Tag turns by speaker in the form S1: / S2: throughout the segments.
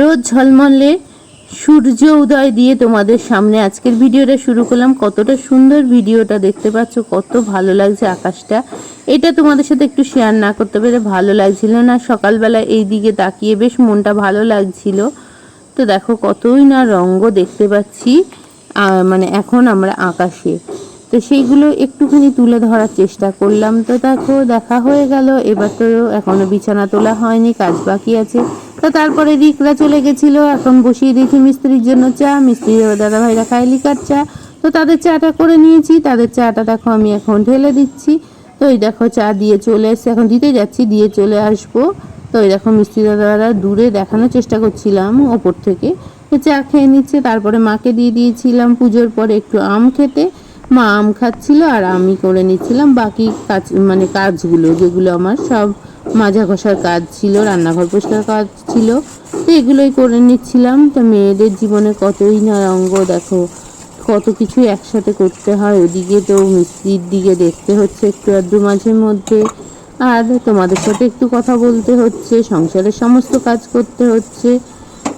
S1: রোদ ঝলমলে সূর্য উদয় দিয়ে তোমাদের সামনে আজকের ভিডিওটা শুরু করলাম। কতটা সুন্দর ভিডিওটা দেখতে পাচ্ছ, কত ভালো লাগছে আকাশটা। এটা তোমাদের সাথে একটু শেয়ার না করতে পেরে ভালো লাগছিল না। সকালবেলা এই দিকে তাকিয়ে বেশ মনটা ভালো লাগছিল। তো দেখো কতই না রঙ্গ দেখতে পাচ্ছি মানে এখন আমরা আকাশে। তো সেইগুলো একটুখানি তুলে ধরার চেষ্টা করলাম। তো দেখো, দেখা হয়ে গেল। এবার তো এখনও বিছানা তোলা হয়নি, কাজ বাকি আছে। তো তারপরে রিকরা চলে গেছিল, এখন বসিয়ে দিয়েছি মিস্ত্রির জন্য চা। মিস্ত্রি দাদা ভাইরা খায় লিকার চা। তো তাদের চাটা করে নিয়েছি, তাদের চাটা দেখো আমি এখন ঢেলে দিচ্ছি। তো এই দেখো চা দিয়ে চলে এসে এখন দিতে যাচ্ছি, দিয়ে চলে আসব। তো এই দেখো মিস্ত্রি দাদারা দূরে দেখানোর চেষ্টা করছিলাম ওপর থেকে। চা খেয়ে নিচ্ছে, তারপরে মাকে দিয়ে দিয়েছিলাম পুজোর পরে একটু আম খেতে। মা আম খাচ্ছিল আর আমি করে নিচ্ছিলাম বাকি কাজ মানে কাজগুলো, যেগুলো আমার সব মাজা ঘষার কাজ ছিল, রান্নাঘর পরিষ্কার কাজ ছিল। তো এগুলোই করে নিচ্ছিলাম। তো মেয়েদের জীবনে কতই না অঙ্গ দেখো। কত কিছু একসাথে করতে হয়, ওদিকে তো মিস্ত্রির দিকে দেখতে হচ্ছে একটু আধটু মাঝে মধ্যে। আর তোমাদের সাথে একটু কথা বলতে হচ্ছে, সংসারের সমস্ত কাজ করতে হচ্ছে।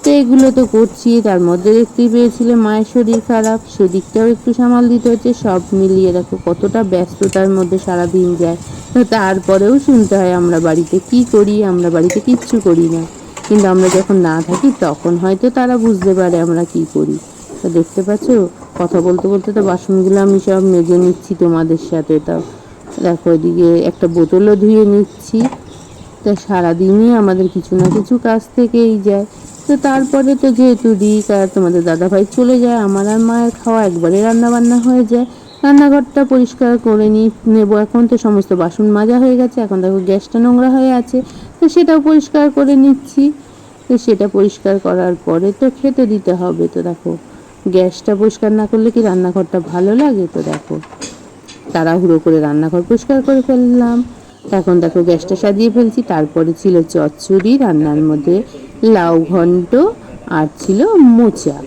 S1: তো এগুলো তো করছি, তার মধ্যে দেখতেই পেয়েছিলে মায়ের শরীর খারাপ, সেদিকটাও একটু সামাল দিতে হচ্ছে, সব মিলিয়ে দেখো কতটা ব্যস্ততার মধ্যে সারা দিন যায়। তো তারপরেও শুনতে হয় আমরা বাড়িতে কি করি, আমরা বাড়িতে কিচ্ছু করি না। কিন্তু আমরা যখন না থাকি, তখন হয়তো তারা বুঝতে পারে আমরা কি করি। তো দেখতে পাচ্ছ, কথা বলতে বলতে তো বাসনগুলো আমি সব মেজে নিচ্ছি তোমাদের সাথে। তাও দেখো এদিকে একটা বোতলও ধুয়ে নিচ্ছি। তা সারাদিনই আমাদের কিছু না কিছু কাজ থেকেই যায়। তো তারপরে তো যেহেতু দিক আর তোমাদের দাদাভাই চলে যায়, আমার আর মায়ের খাওয়া একবারে রান্না বান্না হয়ে যায়। রান্নাঘরটা পরিষ্কার করে নিই নেব। এখন তো সমস্ত বাসন মাজা হয়ে গেছে, এখন দেখো গ্যাসটা নোংরা হয়ে আছে। তো সেটাও পরিষ্কার করে নিচ্ছি। তো সেটা পরিষ্কার করার পরে তো খেতে দিতে হবে। তো দেখো, গ্যাসটা পরিষ্কার না করলে কি রান্নাঘরটা ভালো লাগে? তো দেখো, তাড়াহুড়ো করে রান্নাঘর পরিষ্কার করে ফেললাম। এখন দেখো গ্যাসটা সাজিয়ে ফেলছি, তারপরে ছিল চচ্চড়ি, রান্নার মধ্যে লাউ ঘন্ট আর ছিল মোচা।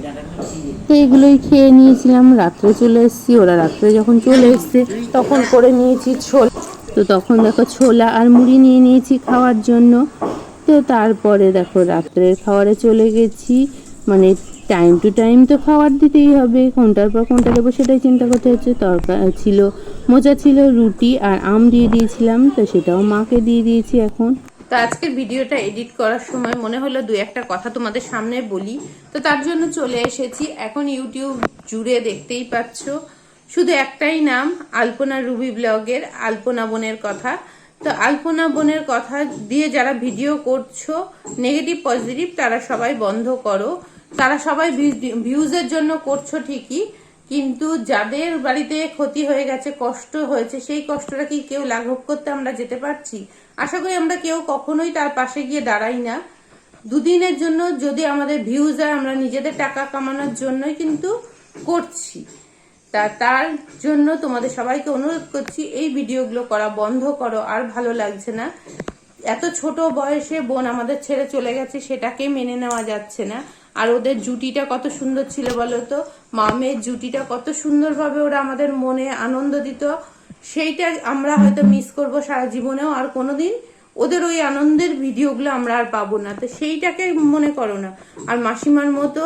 S1: তো এগুলোই খেয়ে নিয়েছিলাম, রাত্রে চলে এসেছি, ওরা রাত্রে যখন চলে এসছে তখন করে নিয়েছি ছোলা। তো তখন দেখো ছোলা আর মুড়ি নিয়ে নিয়েছি খাওয়ার জন্য। তো তারপরে দেখো রাত্রের খাবারে চলে গেছি মানে টাইম টু টাইম তো খাবার দিতেই হবে, কোনটার পর কোনটা দেবো সেটাই চিন্তা করতে হচ্ছে তরকার ছিল মোচা ছিল, রুটি আর আম দিয়ে দিয়েছিলাম, তো সেটাও মাকে দিয়ে দিয়েছি এখন। তো আজকের ভিডিওটা এডিট করার সময় মনে হলো দু একটা কথা তোমাদের সামনে বলি। তো তার জন্য চলে এসেছি। এখন ইউটিউব জুড়ে দেখতেই পাচ্ছ, শুধু একটাই নাম, আলপনা রুবি ব্লগের আলপনা বোনের কথা। তো আলপনা বোনের কথা দিয়ে যারা ভিডিও করছ, নেগেটিভ, পজিটিভ, তারা সবাই বন্ধ করো। তারা সবাই ভিউজের জন্য করছ ঠিকই কিন্তু যাদের বাড়িতে ক্ষতি হয়ে গেছে, কষ্ট হয়েছে, সেই কষ্টটা কি কেউ লাঘব করতে আমরা যেতে পারছি? আশা করি আমরা কেউ কখনোই তার পাশে গিয়ে দাঁড়াই না। দুদিনের জন্য যদি আমাদের ভিউজ হয়, আমরা নিজেদের টাকা কামানোর জন্যই কিন্তু করছি। তা, তার জন্য তোমাদের সবাইকে অনুরোধ করছি, এই ভিডিওগুলো করা বন্ধ করো, আর ভালো লাগছে না। এত ছোট বয়সে বোন আমাদের ছেড়ে চলে গেছে, সেটাকে মেনে নেওয়া যাচ্ছে না। আর ওদের জুটিটা কত সুন্দর ছিল বলো তো? মামের জুটিটা কত সুন্দরভাবে ওরা আমাদের মনে আনন্দ দিত। সেইটা আমরা হয়তো মিস করব সারা জীবনেও, আর কোনোদিন ওদের ওই আনন্দের ভিডিওগুলো আমরা আর পাবো না। তো সেইটাকে মনে করো না। আর মাসিমার মতো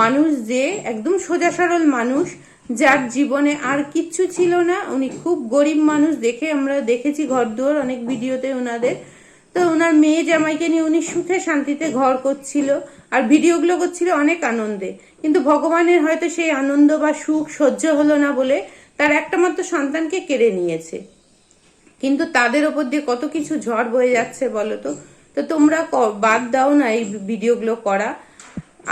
S1: মানুষ যে একদম সোজা সরল মানুষ, যার জীবনে আর কিচ্ছু ছিল না, উনি খুব গরিব মানুষ দেখে আমরা দেখেছি ঘর দুয়ার অনেক ভিডিওতে ওনাদের। তো ওনার মেয়ে জামাইকে নিয়ে উনি সুখে শান্তিতে ঘর করছিল আর ভিডিওগুলো করছিল অনেক আনন্দে। কিন্তু ভগবানের হয়তো সেই আনন্দ বা সুখ সহ্য হলো না বলে তার একটা মাত্র সন্তানকে কেড়ে নিয়েছে। কিন্তু তাদের ওপর দিয়ে কত কিছু ঝড় বয়ে যাচ্ছে বলো তো? তো তোমরা বাদ দাও না এই ভিডিওগুলো করা।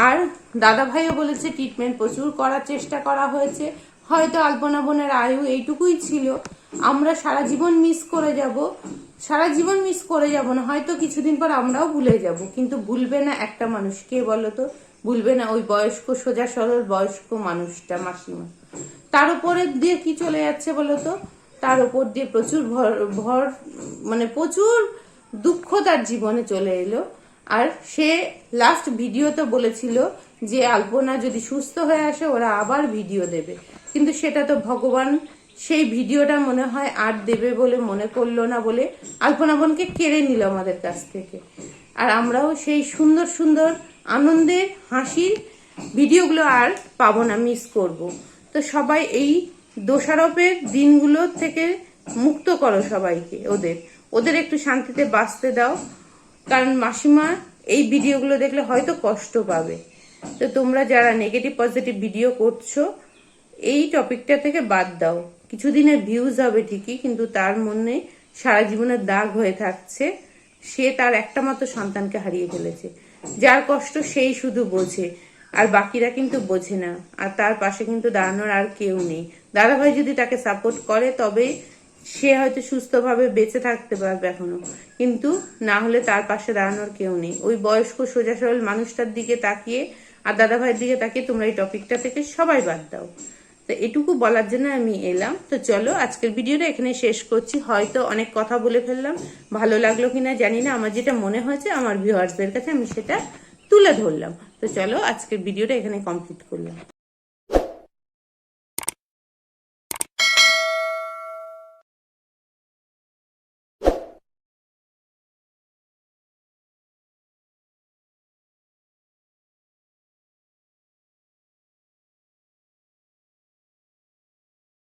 S1: আর দাদা ভাইও বলেছে ট্রিটমেন্ট প্রচুর করার চেষ্টা করা হয়েছে। হয়তো আলপনা বোনের আয়ু এইটুকুই ছিল। আমরা সারা জীবন মিস করে যাব। সারা জীবন মিস করে যাব না। হয়তো কিছুদিন পর আমরাও ভুলে যাব। কিন্তু ভুলবে না একটা মানুষ। কে বলো তো ভুলবে না ওই বয়স্ক, সোজা সরল বয়স্ক মানুষটা মাসিমা। তার উপরে দিয়ে কি চলে যাচ্ছে বলো তো তার উপর দিয়ে প্রচুর ভর ভর মানে প্রচুর দুঃখ তার জীবনে চলে এলো। আর সে লাস্ট ভিডিওতে বলেছিল যে, আলপনা যদি সুস্থ হয়ে আসে, ওরা আবার ভিডিও দেবে। কিন্তু সেটা তো ভগবান সেই ভিডিওটা মনে হয় আর দেবে বলে মনে করল না বলে আলপনা বোনকে কেড়ে নিল আমাদের কাছ থেকে। আর আমরাও সেই সুন্দর সুন্দর আনন্দের, হাসির ভিডিওগুলো আর পাবো না মিস করব। তো সবাই এই দোষারোপের দিনগুলো থেকে মুক্ত করো সবাইকে ওদের। ওদের একটু শান্তিতে বাঁচতে দাও। কারণ মাসিমা এই ভিডিওগুলো দেখলে হয়তো কষ্ট পাবে। তো তোমরা যারা নেগেটিভ পজিটিভ ভিডিও করছ, এই টপিকটা থেকে বাদ দাও। কিছুদিনের ভিউজ হবে ঠিকই, কিন্তু তার মনে সারা জীবনের দাগ হয়ে থাকছে। সে তার একটা মাত্র সন্তানকে হারিয়ে ফেলেছে। যার কষ্ট সেই শুধু বোঝে, আর বাকিরা কিন্তু বোঝে না। আর তার পাশে কিন্তু দাঁড়ানোর আর কেউ নেই। দাদাভাই যদি তাকে সাপোর্ট করে, তবে সে হয়তো সুস্থভাবে বেঁচে থাকতে পারবে এখনও। কিন্তু না হলে তার পাশে দাঁড়ানোর কেউ নেই। ওই বয়স্ক সোজা সরল মানুষটার দিকে তাকিয়ে আর দাদা ভাইয়ের দিকে তাকিয়ে তোমরা এই টপিকটা থেকে সবাই বাদ দাও। তো এটুকু বলার জন্য আমি এলাম। তো চলো, আজকের ভিডিওটা এখানে শেষ করছি। হয়তো অনেক কথা বলে ফেললাম। ভালো লাগল কিনা জানি না। আমার যেটা মনে হয়েছে, আমার ভিউয়ার্সদের কাছে আমি সেটা তুলে ধরলাম। তো চলো, আজকের ভিডিওটা এখানে কমপ্লিট করলাম।